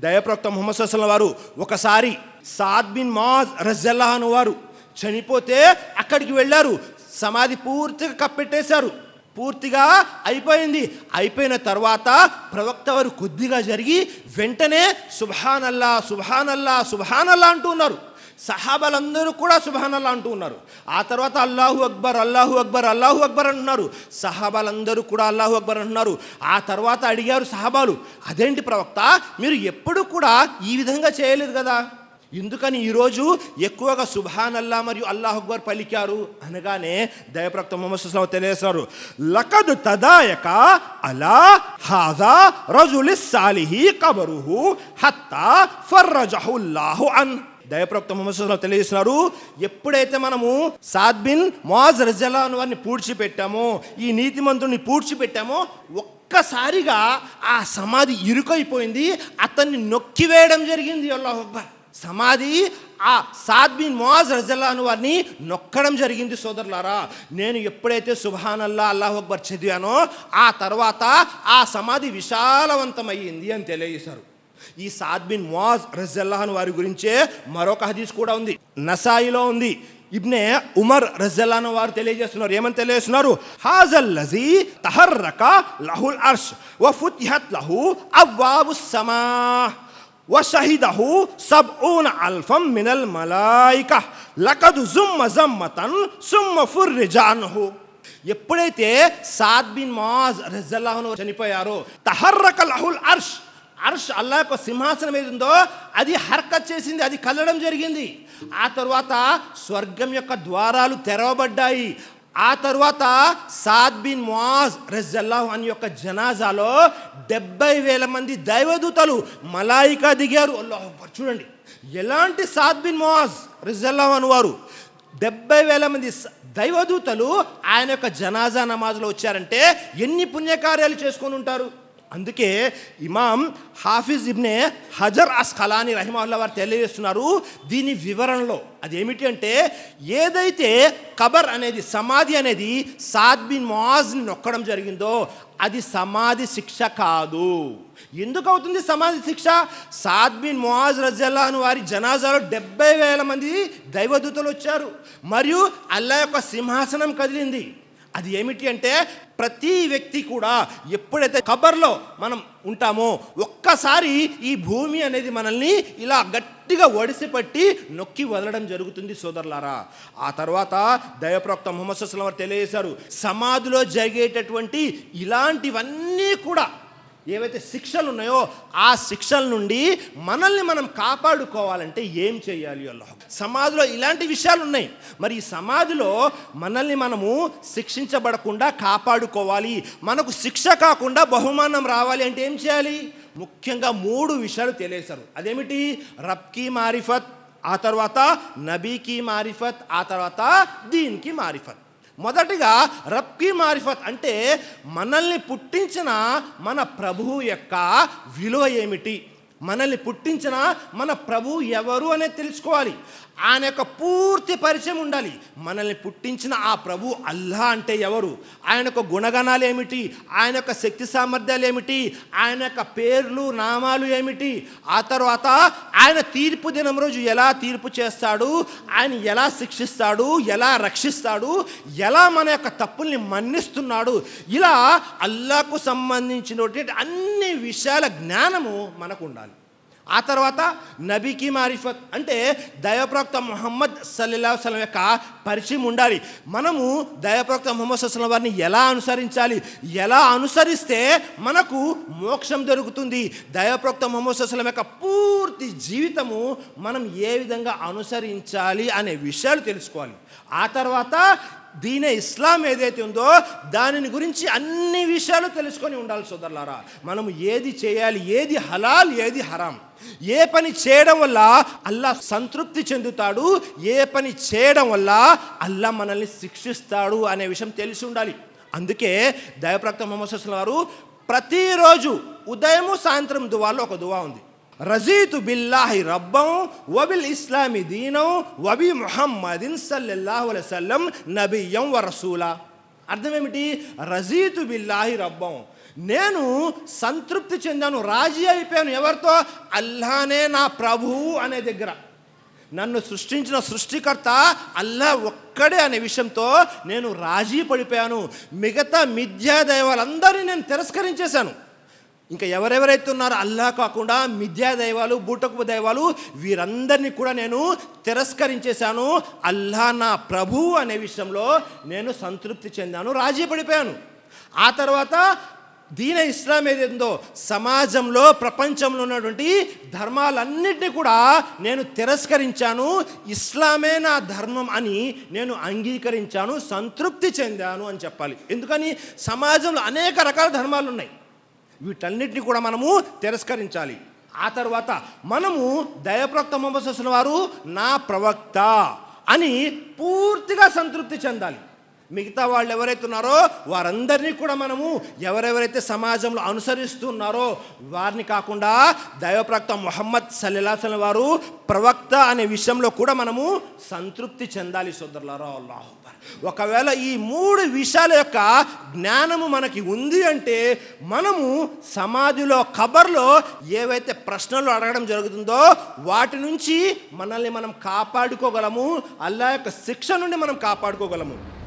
దయప్రవక్త ముహమ్మద్ సల్లం వారు ఒకసారి సాద్ బిన్ మాజ్ రజల్లాహన్ వారు చనిపోతే అక్కడికి వెళ్ళారు. సమాధి పూర్తిగా కప్పెట్టేశారు. పూర్తిగా అయిపోయింది. అయిపోయిన తర్వాత ప్రవక్త వారు కొద్దిగా జరిగి వెంటనే సుభానల్లా సుభానల్లా సుభానల్లా అంటూ ఉన్నారు. సహాబాలందరూ కూడా సుభానల్లా అంటూ ఉన్నారు. ఆ తర్వాత అల్లాహు అక్బర్ అల్లాహు అక్బర్ అల్లాహు అక్బర్ అంటున్నారు. సహాబాలందరూ కూడా అల్లాహు అక్బర్ అంటున్నారు. ఆ తర్వాత అడిగారు సహాబాలు అదేంటి ప్రవక్త మీరు ఎప్పుడు కూడా ఈ విధంగా చేయలేదు కదా? ఎందుకని ఈరోజు ఎక్కువగా సుభానల్లా మరియు అల్లాహ్ అక్బర్ పలికారు? అనగానే దయప్రక్త మొహమ్మద్ సుస్లాం తెలియజేస్తున్నారు లకదు తదాయక అలా హాజా రజులి సాలిహి కబరుహు హత్తా ఫర్రజహుల్లాహు అన్ దయప్రక్త మహమ్మద్ తెలియజేస్తున్నారు ఎప్పుడైతే మనము సాద్బిన్ మాజ్ రజలా అని వారిని పూడ్చిపెట్టామో ఈ నీతిమంతుడిని పూడ్చిపెట్టామో ఒక్కసారిగా ఆ సమాధి ఇరుకైపోయింది అతన్ని నొక్కివేయడం జరిగింది అల్లాహ్ అక్బర్. సమాధి ఆ సాద్బిన్ మోజ్ రజల్లాను వారిని నొక్కడం జరిగింది సోదరులారా. నేను ఎప్పుడైతే సుభానల్లా అల్లాహ్ అక్బర్ చదివానో ఆ తర్వాత ఆ సమాధి విశాలవంతమయ్యింది అని తెలియజేశారు. ఈ సాద్ బిన్ మోజ్ రజల్లాహన్ వారి గురించే మరొక హదీస్ కూడా ఉంది. నసాయిలో ఉంది. ఇబ్నే ఉమర్ రజల్లాన్ వారు తెలియజేస్తున్నారు. ఏమని తెలియజేస్తున్నారు? హాజల్లజీ తహర్రక లహుల్ అర్ష్ వ ఫుత్హత్ లహు అవ్వాబు సమా వషహిదహు సబ్ఊన అల్ఫం మినల్ మలాయిక లకదు జుమ్మ జమ్మతన్ సుమ్మ ఫుర్రిజాన్హు. ఎప్పుడైతే సాద్ బిన్ మాజ్ రజల్లాహను చనిపోయారో తహర్రక లహుల్ అర్ష్ అర్ష్ అల్లా యొక్క సింహాసనం ఏది ఉందో అది హర్కత్ చేసింది అది కలడం జరిగింది. ఆ తర్వాత స్వర్గం యొక్క ద్వారాలు తెరవబడ్డాయి. ఆ తర్వాత సాద్ బిన్ ముఆజ్ రజల్లాహ్ అని యొక్క జనాజాలో డెబ్బై వేల మంది దైవదూతలు మలాయికా దిగారు. అల్లాహ్ చూడండి ఎలాంటి సాద్ బిన్ ముఆజ్ రజల్లాహ్ అనువారు డెబ్బై వేల మంది దైవదూతలు ఆయన యొక్క జనాజా నమాజ్లో వచ్చారంటే ఎన్ని పుణ్యకార్యాలు చేసుకొని ఉంటారు? అందుకే ఇమాం హాఫిజ్ ఇబ్నే హజర్ అస్ ఖలాని రహిమల్లా వారు తెలియజేస్తున్నారు దీని వివరణలో. అదేమిటి అంటే ఏదైతే కబర్ అనేది సమాధి అనేది సాద్ బిన్ మాజ్ని నొక్కడం జరిగిందో అది సమాధి శిక్ష కాదు. ఎందుకు అవుతుంది సమాధి శిక్ష? సాద్ బిన్ మొహాజ్ రజల్లాను వారి జనాజాలో డెబ్బై వేల మంది దైవదూతలు వచ్చారు. మరియు అల్లా యొక్క సింహాసనం కదిలింది. అది ఏమిటి అంటే ప్రతి వ్యక్తి కూడా ఎప్పుడైతే కబర్లో మనం ఉంటామో ఒక్కసారి ఈ భూమి అనేది మనల్ని ఇలా గట్టిగా ఒడిసిపట్టి నొక్కి వదలడం జరుగుతుంది సోదరులారా. ఆ తర్వాత దయప్రోక్త మొహమ్మద్ సుస్లం వారు తెలియజేశారు సమాధిలో జరిగేటటువంటి ఇలాంటివన్నీ కూడా ఏవైతే శిక్షలు ఉన్నాయో ఆ శిక్షల నుండి మనల్ని మనం కాపాడుకోవాలంటే ఏం చేయాలి అల్లాహ్? సమాధిలో ఇలాంటి విషయాలు ఉన్నాయి మరి ఈ సమాధిలో మనల్ని మనము శిక్షించబడకుండా కాపాడుకోవాలి. మనకు శిక్ష కాకుండా బహుమానం రావాలి అంటే ఏం చేయాలి? ముఖ్యంగా మూడు విషయాలు తెలియసారు అదేమిటి? రబ్కి మారిఫత్ ఆ తర్వాత నబీకి మారిఫత్ ఆ తర్వాత దీనికి మారిఫత్. మొదటిగా రబ్కీ మారిఫత్ అంటే మనల్ని పుట్టించిన మన ప్రభువు యొక్క విలువ ఏమిటి? మనల్ని పుట్టించిన మన ప్రభు ఎవరు అనేది తెలుసుకోవాలి. ఆయన యొక్క పూర్తి పరిచయం ఉండాలి. మనల్ని పుట్టించిన ఆ ప్రభు అల్లా అంటే ఎవరు? ఆయన యొక్క గుణగణాలు ఏమిటి? ఆయన యొక్క శక్తి సామర్థ్యాలు ఏమిటి? ఆయన యొక్క పేర్లు నామాలు ఏమిటి? ఆ తర్వాత ఆయన తీర్పు దినం రోజు ఎలా తీర్పు చేస్తాడు? ఆయన ఎలా శిక్షిస్తాడు? ఎలా రక్షిస్తాడు? ఎలా మన యొక్క తప్పుల్ని మన్నిస్తున్నాడు? ఇలా అల్లాకు సంబంధించినటువంటి అన్ని విషయాల జ్ఞానము మనకు ఉండాలి. ఆ తర్వాత నబీకి మారిఫత్ అంటే దయప్రవక్త మొహమ్మద్ సల్లా అలైహి యొక్క పరిచయం ఉండాలి. మనము దయప్రవక్త మొహమ్మద్ సల్లం వారిని ఎలా అనుసరించాలి? ఎలా అనుసరిస్తే మనకు మోక్షం దొరుకుతుంది? దయప్రవక్త మొహమ్మద్ సల్లం యొక్క పూర్తి జీవితము మనం ఏ విధంగా అనుసరించాలి అనే విషయాలు తెలుసుకోవాలి. ఆ తర్వాత దీనే ఇస్లాం ఏదైతే ఉందో దానిని గురించి అన్ని విషయాలు తెలుసుకొని ఉండాలి సోదరులారా. మనం ఏది చేయాలి ఏది హలాల్ ఏది హరాం. ఏ పని చేయడం వల్ల అల్లా సంతృప్తి చెందుతాడు ఏ పని చేయడం వల్ల అల్లా మనల్ని శిక్షిస్తాడు అనే విషయం తెలిసి ఉండాలి. అందుకే దయప్రక్త మొహమ్మద్ వారు ప్రతిరోజు ఉదయము సాయంత్రం దువాలో ఒక దువా ఉంది. రజీతు బిల్లాహి రబ్బం వబిల్ ఇస్లామి దీనం వబి ముహమ్మదిన్ సల్లల్లాహు అలైహి నబియం నబియ్యం అర్థమేమిటి? రజీతు బిల్లాహి రబ్బం. నేను సంతృప్తి చెందాను రాజీ అయిపోయాను ఎవరితో? అల్లానే నా ప్రభువు అనే దగ్గర. నన్ను సృష్టించిన సృష్టికర్త అల్లా ఒక్కడే అనే విషయంతో నేను రాజీ పడిపోయాను. మిగతా మిథ్యా దైవాలందరినీ నేను తిరస్కరించేశాను. ఇంకా ఎవరెవరైతే ఉన్నారో అల్లా కాకుండా మిథ్యా దైవాలు బూటకు దైవాలు వీరందరినీ కూడా నేను తిరస్కరించేశాను. అల్లా నా ప్రభు అనే విషయంలో నేను సంతృప్తి చెందాను రాజీ పడిపోయాను. ఆ తర్వాత దీన ఇస్లాం ఏదేందో సమాజంలో ప్రపంచంలో ఉన్నటువంటి ధర్మాలన్నింటినీ కూడా నేను తిరస్కరించాను. ఇస్లామే నా ధర్మం అని నేను అంగీకరించాను సంతృప్తి చెందాను అని చెప్పాలి. ఎందుకని? సమాజంలో అనేక రకాల ధర్మాలు ఉన్నాయి వీటన్నిటిని కూడా మనము తిరస్కరించాలి. ఆ తర్వాత మనము దయప్రవక్త మొహమ్మద్ వారు నా ప్రవక్త అని పూర్తిగా సంతృప్తి చెందాలి. మిగతా వాళ్ళు ఎవరైతే ఉన్నారో వారందరినీ కూడా మనము ఎవరెవరైతే సమాజంలో అనుసరిస్తున్నారో వారిని కాకుండా దైవప్రక్త మొహమ్మద్ సల్లాహం వారు ప్రవక్త అనే విషయంలో కూడా మనము సంతృప్తి చెందాలి సోదరులారా అల్లాహ్ ఒకవేళ ఈ మూడు విషయాల యొక్క జ్ఞానము మనకి ఉంది అంటే మనము సమాధిలో కబర్లో ఏవైతే ప్రశ్నలు అడగడం జరుగుతుందో వాటి నుంచి మనల్ని మనం కాపాడుకోగలము అల్లా యొక్క శిక్ష నుండి మనం కాపాడుకోగలము.